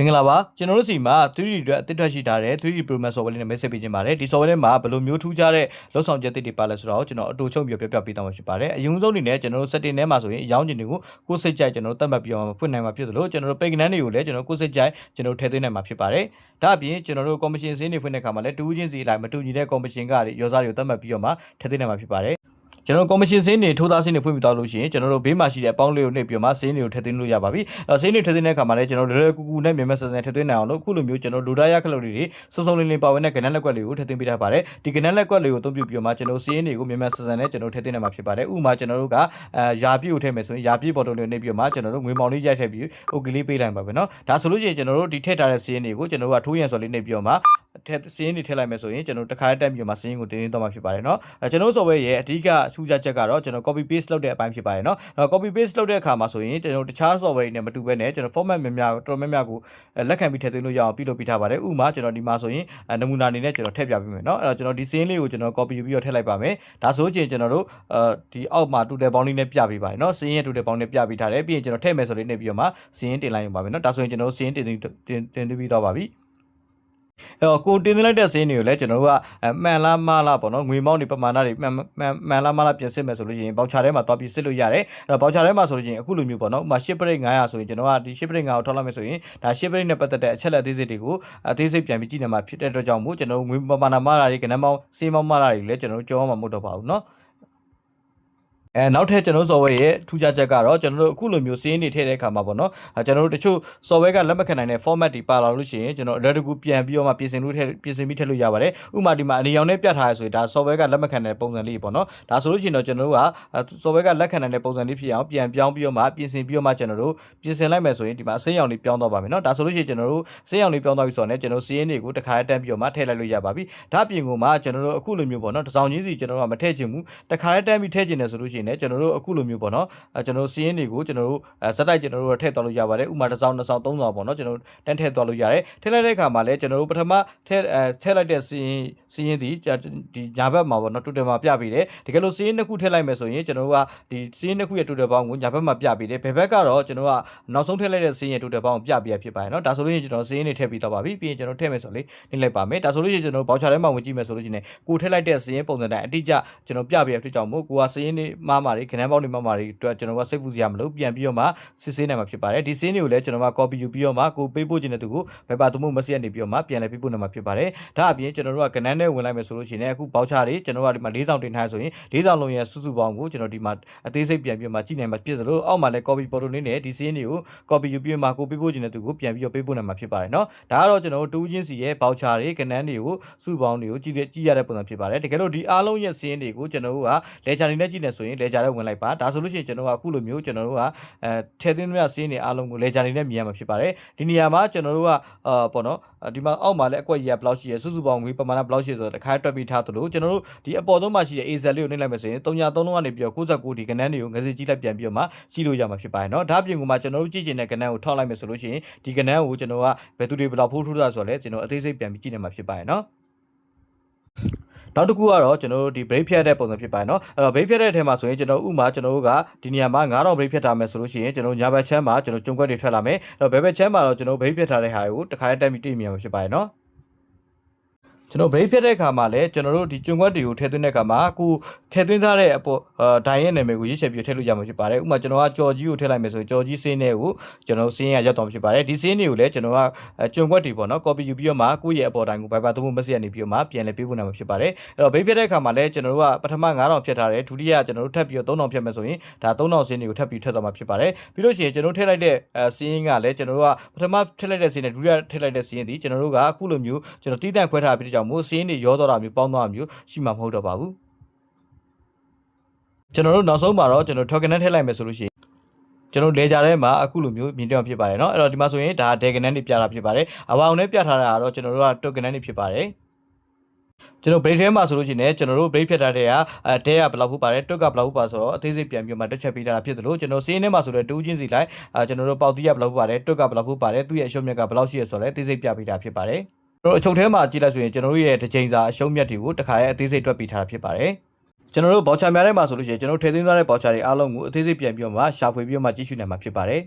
မင်္ဂလာပါကျွန်တော်တို့စီမှာ 3D အတွက်အသစ်ထွက်ရှိထားတဲ့ 3D Program software လေးနဲ့ message ပေးခြင်းပါတယ်ဒီ software ထဲမှာဘယ်လိုမျိုးထူးခြားတဲ့လောက်ဆောင်ချက်တွေပါလဲဆိုတော့ကျွန်တော်အတူချုပ်ပြီးပြောပြပေးသွားမှာဖြစ်ပါတယ်အရင်ဆုံးအနေနဲ့ကျွန်တော်တို့ setting ထဲမှာဆိုရင်အရောင်းချင်တွေကိုကိုယ်စိတ်ကြိုက်ကျွန်တော်တို့သတ်မှတ်ပြီးအောင်ဖွင့်နိုင်မှာဖြစ်သလိုကျွန်တော်တို့ page ကန်းတွေကိုလည်းကျွန်တော်ကိုယ်စိတ်ကြိုက်ကျွန်တော်ထည့်သွင်းနိုင်မှာဖြစ်ပါတယ်ဒါအပြင်ကျွန်တော်တို့ commission စင်းတွေဖွင့်တဲ့အခါမှာလည်းတူးချင်းစီလိုက်မတူညီတဲ့ commission ကတွေရောစားတွေကိုသတ်မှတ်ပြီးတော့မှထည့်သွင်းနိုင်မှာဖြစ်ပါတယ် ကျွန်တော်ကော်မရှင်စင်းတွေထိုးသားစင်းတွေဖွင့်ပြီးတော့လို့ရှိရင်ကျွန်တော်တို့ဘေးမှာရှိတဲ့အပေါင်းလေးကိုနှိပ်ပြီးတော့မှစင်းတွေကိုထည့်သွင်းလို့ရပါပြီ။အဲစင်းတွေထည့်သွင်းတဲ့အခါမှာလည်းကျွန်တော်တို့လွယ်လွယ်ကူကူနဲ့မြန်မြန်ဆန်ဆန်ထည့်သွင်းနိုင်အောင်လို့အခုလိုမျိုးကျွန်တော်လူဒါရခလုတ်တွေစုံစုံလင်းလင်းပါဝင်တဲ့ကဏ္ဍလက်ကွက်တွေကိုထည့်သွင်းပေးထားပါတယ်။ဒီကဏ္ဍလက်ကွက်တွေကိုအသုံးပြုပြီးတော့မှကျွန်တော်စင်းတွေကိုမြန်မြန်ဆန်ဆန်နဲ့ကျွန်တော်ထည့်သွင်းနိုင်မှာဖြစ်ပါတယ်။ဥပမာကျွန်တော်တို့ကအဲယာပြည့်ကိုထည့်မယ်ဆိုရင်ယာပြည့်ဘော်တုံလေးကိုနှိပ်ပြီးတော့မှကျွန်တော်တို့ငွေမောင်လေးရိုက်ထည့်ပြီး okay လေးပေးလိုက်ပါပဲเนาะ။ဒါဆိုလို့ရှိရင်ကျွန်တော်တို့ဒီထည့်ထားတဲ့စင်းတွေကိုကျွန်တော်တို့ကထိုးရန်ဆိုလေးနှိပ်ပြီးတော့မှ ထည့်စင်းတွေထည့်လိုက်မယ်ဆိုရင်ကျွန်တော်တစ်ခါတက်ပြီးတော့မှစင်းကိုတင်းတင်းတော့မှာဖြစ်ပါတယ်เนาะ။အဲကျွန်တော် software ရဲ့အဓိကထူးခြားချက်ကတော့ကျွန်တော် copy paste လုပ်တဲ့အပိုင်းဖြစ်ပါတယ်เนาะ။အဲ copy paste လုပ်တဲ့အခါမှာဆိုရင်ကျွန်တော်တခြား software တွေနဲ့မတူဘဲနဲ့ကျွန်တော် format များများတော်များများကိုလက်ခံပြီးထည့်သွင်းလို့ရအောင်ပြုလုပ်ပေးထားပါတယ်။ဥပမာကျွန်တော်ဒီမှာဆိုရင်နမူနာအနေနဲ့ကျွန်တော်ထည့်ပြပေးမယ်เนาะ။အဲတော့ကျွန်တော်ဒီ scene လေးကိုကျွန်တော် copy ယူပြီးတော့ထည့်လိုက်ပါမယ်။ဒါဆိုရင်ကျွန်တော်တို့အဲဒီအောက်မှာတူတယ်ပေါင်းလေးနဲ့ပြပေးပါတယ်เนาะ။ scene ရဲ့တူတယ်ပေါင်းနဲ့ပြပေးထားတယ်။ပြီးရင်ကျွန်တော်ထည့်မယ်ဆိုလေးနေပြီးတော့မှ scene တင်လိုက်ရုံပါပဲเนาะ။ဒါဆိုရင်ကျွန်တော် scene တင်တင်တင်တင်ပြီးတော့ပါပြီ။ အဲ့တော့ကိုတင်လိုက်တဲ့စင်းတွေကိုလည်းကျွန်တော်တို့ကအမှန်လားမလားပေါ့နော်ငွေမောင်းတွေပမာဏတွေမှန်မှန်မှန်လားမလားပြင်စစ်မယ်ဆိုလို့ရှိရင်ဘောက်ချာထဲမှာတွားပြီးစစ်လို့ရတယ်အဲ့တော့ဘောက်ချာထဲမှာဆိုလို့ရှိရင်အခုလိုမျိုးပေါ့နော်ဥပမာ10ပရိတ်900ဆိုရင်ကျွန်တော်ကဒီ10ပရိတ်900ကိုထောက်လိုက်မယ်ဆိုရင်ဒါ10ပရိတ်နဲ့ပတ်သက်တဲ့အချက်လက်အသေးစိတ်တွေကိုအသေးစိတ်ပြန်ပြီးကြည့်နေမှာဖြစ်တဲ့အတွက်ကြောင့်မို့ကျွန်တော်ငွေပမာဏမလားတွေကနံပါတ်စေးမောင်းမလားတွေလည်းကျွန်တော်တို့ကြောင်းမှာမဟုတ်တော့ပါဘူးနော် အဲနောက်ထပ်ကျွန်တော် software ရဲ့ထူးခြားချက်ကတော့ကျွန်တော်တို့အခုလိုမျိုးစီးရင်တွေထည့်တဲ့အခါမှာပေါ့နော်အဲကျွန်တော်တို့တချို့ software ကလက်မခံနိုင်တဲ့ format တွေပါလာလို့ရှိရင်ကျွန်တော်အလွယ်တကူပြန်ပြီးတော့မှပြင်ဆင်လို့ထည့်ပြင်ဆင်ပြီးထည့်လို့ရပါတယ်ဥပမာဒီမှာအနေရောင်နဲ့ပြတ်ထားရဆိုရင်ဒါ software ကလက်မခံတဲ့ပုံစံလေးပေါ့နော်ဒါဆိုလို့ရှိရင်တော့ကျွန်တော်တို့က software ကလက်ခံနိုင်တဲ့ပုံစံလေးဖြစ်အောင်ပြန်ပြောင်းပြီးတော့မှပြင်ဆင်ပြီးတော့မှကျွန်တော်တို့ပြင်ဆင်လိုက်မယ်ဆိုရင်ဒီမှာအစိမ်းရောင်လေးပြောင်းသွားပါမယ်နော်ဒါဆိုလို့ရှိရင်ကျွန်တော်တို့စိမ်းရောင်လေးပြောင်းသွားပြီဆိုတော့ねကျွန်တော်စီးရင်တွေကိုတစ်ခါတန်းပြီးတော့မှထည့်လိုက်လို့ရပါပြီဒါအပြင်ကမှကျွန်တော်တို့အခုလိုမျိုးပေါ့နော်တစ်စောင်ချင်းစီကျွန်တော်တို့ကမထည့်ချင်ဘူးတစ်ခါတန်းပြီးထည့်ချင်တယ်ဆိုလို့ရှိရင်ねကျွန်တော်တို့အခုလိုမျိုးပေါ့နော်အဲကျွန်တော်စီးရင်တွေကိုကျွန်တော်တို့အဲဇက်တိုက်ကျွန်တော်တို့ထည့်သွားလို့ရပါတယ်ဥပမာတစ်စောင်နှစ်စောင်သုံးစောင်ပေါ့နော်ကျွန်တော်တန်းထည့်သွားလို့ရတယ်ထည့်လိုက်တဲ့အခါမှာလည်းကျွန်တော်တို့ပထမထည့်အဲထည့်လိုက်တဲ့စီးရင်စီးရင်ဒီဒီညာဘက်မှာပေါ့နော်တူတယ်မှာပြပေးတယ်တကယ်လို့စီးရင်နှစ်ခုထည့်လိုက်မယ်ဆိုရင်ကျွန်တော်တို့ကဒီစီးရင်နှစ်ခုရဲ့တူတယ်ပေါင်းကိုညာဘက်မှာပြပေးတယ်ဘယ်ဘက်ကတော့ကျွန်တော်ကနောက်ဆုံးထည့်လိုက်တဲ့စီးရင်တူတယ်ပေါင်းကိုပြပေးရဖြစ်ပါတယ်နော်ဒါဆိုလို့ရှိရင်ကျွန်တော်စီးရင်တွေထည့်ပြီးတော့ပါပြီပြီးရင်ကျွန်တော်ထည့်မယ်ဆိုလေနှိမ့်လိုက်ပါမယ်ဒါဆိုလို့ရှိရင်ကျွန်တော်ဘောက်ချာထဲမှာဝင်ကြည့်မယ်ဆိုလို့ရှိရင်ကိုထည့်လိုက်တဲ့စီးရင်ပုံစံတိုင်းအတိအကျကျွန်တော်ပြပေးရဖြစ်ကြောင်းမို့ကိုကစီးရင်တွေမှားမှာတွေခဏပေါင်းတွေမှားမှာတွေအတွက်ကျွန်တော်ကစိတ်ပူစရာမလိုပြန်ပြီးတော့မှစစ်ဆေးနိုင်မှာဖြစ်ပါတယ်ဒီစင်းတွေကိုလည်းကျွန်တော်က copy ယူပြီးတော့မှကိုပေးပို့ခြင်းတဲ့သူကိုဘယ်ပါသူမှုမဆက်ရနေပြီးတော့မှပြန်လည်ပေးပို့နိုင်မှာဖြစ်ပါတယ်ဒါအပြင်ကျွန်တော်တို့ကကနန်းနဲ့ဝင်လိုက်မယ်ဆိုလို့ရှိရင်အခုဘောက်ချာတွေကျွန်တော်ကဒီမှာ၄ဆောင်တင်ထားဆိုရင်၄ဆောင်လုံးရဲ့စုစုပေါင်းကိုကျွန်တော်ဒီမှာအသေးစိတ်ပြန်ပြီးတော့မှကြည့်နိုင်မှာဖြစ်သလိုအောက်မှာလည်း copy photo လေးနဲ့ဒီစင်းတွေကို copy ယူပြီးတော့မှကိုပေးပို့ခြင်းတဲ့သူကိုပြန်ပြီးတော့ပေးပို့နိုင်မှာဖြစ်ပါတယ်เนาะဒါကတော့ကျွန်တော်တို့တူးချင်းစီရဲ့ဘောက်ချာတွေကနန်းတွေကိုစုပေါင်းတွေကိုကြည့်ကြည့်ရတဲ့ပုံစံဖြစ်ပါတယ်တကယ်လို့ဒီအားလုံးရဲ့စင်းတွေကိုကျွန်တော်တို့ကလေချာနေနဲ့ကြည့်နေဆိုရင်လေချာနဲ့ဝင်လိုက်ပါဒါဆိုလို့ရှိရင်ကျွန်တော်ကအခုလိုမျိုးကျွန်တော်တို့ကအဲထဲသွင်းမြစင်းတွေအားလုံးကိုလေဂျာနေနဲ့မြင်ရမှာဖြစ်ပါတယ်ဒီနေရာမှာကျွန်တော်တို့ကအာပေါ့နော်ဒီမှာအောက်မှာလည်းအကွက်ကြီးကဘယ်လောက်ရှိရဲစုစုပေါင်းငွေပမာဏဘယ်လောက် ရှိဆိုတော့တစ်ခါတွက်ပြီးထားသလိုကျွန်တော်တို့ဒီအပေါ်ဆုံးမှာရှိတဲ့ AZ လေးကိုနှိပ်လိုက်မယ်ဆိုရင်303လုံးကနေပြီးတော့69ဒီကဏ္ဍတွေကိုငစီကြည့်လိုက်ပြန်ပြီးတော့မှကြည့်လို့ရမှာဖြစ်ပါတယ်เนาะဒါပြင်ကမှကျွန်တော်တို့ကြည့်ချင်တဲ့ကဏ္ဍကိုထောက်လိုက်မယ်ဆိုလို့ရှိရင်ဒီကဏ္ဍကိုကျွန်တော်ကဘယ်သူတွေဘယ်လောက်ဖိုးထိုးတာဆိုတော့လဲကျွန်တော်အသေးစိတ်ပြန်ပြီးကြည့်နေမှာဖြစ်ပါတယ်เนาะနောက်တစ်ခုကတော့ကျွန်တော်တို့ဒီ break ဖြတ်တဲ့ပုံစံဖြစ်ပါတယ်เนาะအဲ့တော့ break ဖြတ်တဲ့အထက်မှာဆိုရင်ကျွန်တော်ဥမာကျွန်တော်တို့ကဒီနေရာမှာ9000 break ဖြတ်ထားမယ်ဆိုလို့ရှိရင်ကျွန်တော်ညာဘက်ချမ်းမှာကျွန်တော်ကျုံကွက်တွေထွက်လာမယ်အဲ့တော့ဘယ်ဘက်ချမ်းမှာတော့ကျွန်တော် break ဖြတ်ထားတဲ့ဟာကိုတစ်ခါတည်းတက်ပြီးတွေ့မြင်မှာဖြစ်ပါတယ်เนาะ ကျွန်တော် break ဖြတ်တဲ့အခါမှာလည်းကျွန်တော်တို့ဒီကျွန်းကွက်တွေကိုထည့်သွင်းတဲ့အခါမှာအခုထည့်သွင်းထားတဲ့အပေါ်ဒိုင်ရဲ့နာမည်ကိုရေးချယ်ပြီးထည့်လို့ရမှာဖြစ်ပါတယ်ဥပမာကျွန်တော်ကကြော်ကြီးကိုထည့်လိုက်မယ်ဆိုရင်ကြော်ကြီးစင်းတဲ့ကိုကျွန်တော်စင်းရရောက်တော့ဖြစ်ပါတယ်ဒီစင်းတွေကိုလည်းကျွန်တော်ကကျွန်းကွက်တွေပေါ့နော် copy ယူပြီးတော့မှကိုယ့်ရဲ့အပေါ်တိုင်းကို Viber သုံးဖို့ message ကနေပြီးတော့မှပြန်လည်ပေးဖို့နိုင်မှာဖြစ်ပါတယ်အဲ့တော့ break ဖြတ်တဲ့အခါမှာလည်းကျွန်တော်တို့ကပထမ9000ဖြတ်ထားတယ်ဒုတိယကျွန်တော်တို့ထပ်ပြီးတော့3000ဖြတ်မယ်ဆိုရင်ဒါ3000စင်းတွေကိုထပ်ပြီးထည့်သွားမှာဖြစ်ပါတယ်ပြီးလို့ရှိရင်ကျွန်တော်ထည့်လိုက်တဲ့စင်းကလည်းကျွန်တော်တို့ကပထမထည့်လိုက်တဲ့စင်းနဲ့ဒုတိယထည့်လိုက်တဲ့စင်းဒီကျွန်တော်တို့ကအခုလိုမျိုးကျွန်တော်တီးတန့်ခွဲထားပြီးတကြောင့်မို့စင်းတွေရောသွားတာမျိုးပေါင်းသွားတာမျိုးရှိမှာမဟုတ်တော့ပါဘူးကျွန်တော်တို့နောက်ဆုံးမှာတော့ကျွန်တော် token နဲ့ထည့်လိုက်မယ်ဆိုလို့ရှိရင်ကျွန်တော်လေကြထဲမှာအခုလိုမျိုးမြင်တွေ့ဖြစ်ပါတယ်เนาะအဲ့တော့ဒီမှာဆိုရင်ဒါ diagonal တွေပြတာဖြစ်ပါတယ်အဝအောင်နဲ့ပြထားတာကတော့ကျွန်တော်တို့က token တွေဖြစ်ပါတယ်ကျွန်တော် break ထဲမှာဆိုလို့ရှိရင်ကျွန်တော်တို့ break ဖြတ်ထားတဲ့ကအဲတဲကဘယ်လောက်ဖို့ပါတယ်တွက်ကဘယ်လောက်ဖို့ပါဆိုတော့အသေးစိတ်ပြန်ပြီးမှတက်ချက်ပေးထားတာဖြစ်တယ်လို့ကျွန်တော်စီးရင်ထဲမှာဆိုတော့တူးချင်းစီလိုက်အဲကျွန်တော်တို့ပေါက်တီးရဘယ်လောက်ဖို့ပါတယ်တွက်ကဘယ်လောက်ဖို့ပါတယ်သူ့ရဲ့အရှုံးမြက်ကဘယ်လောက်ရှိရဆိုတော့အသေးစိတ်ပြပေးတာဖြစ်ပါတယ်ကျွန် တော်အချုပ်ထဲမှာကြည့်လိုက်ဆိုရင်ကျွန်တော်တို့ရဲ့တစ်ချိန်စာအရှုံးမြတ်တွေကိုတစ်ခါရဲ့အသေးစိတ်တွက်ပေးထားတာဖြစ်ပါတယ်ကျွန်တော်တို့ဘောက်ချာများထဲမှာဆိုလို့ရှိရင်ကျွန်တော်ထည့်သွင်းထားတဲ့ဘောက်ချာတွေအားလုံးကိုအသေးစိတ်ပြန်ပြီးတော့မှရှာဖွေပြီးတော့မှကြည့်ရှုနိုင်မှာဖြစ်ပါတယ်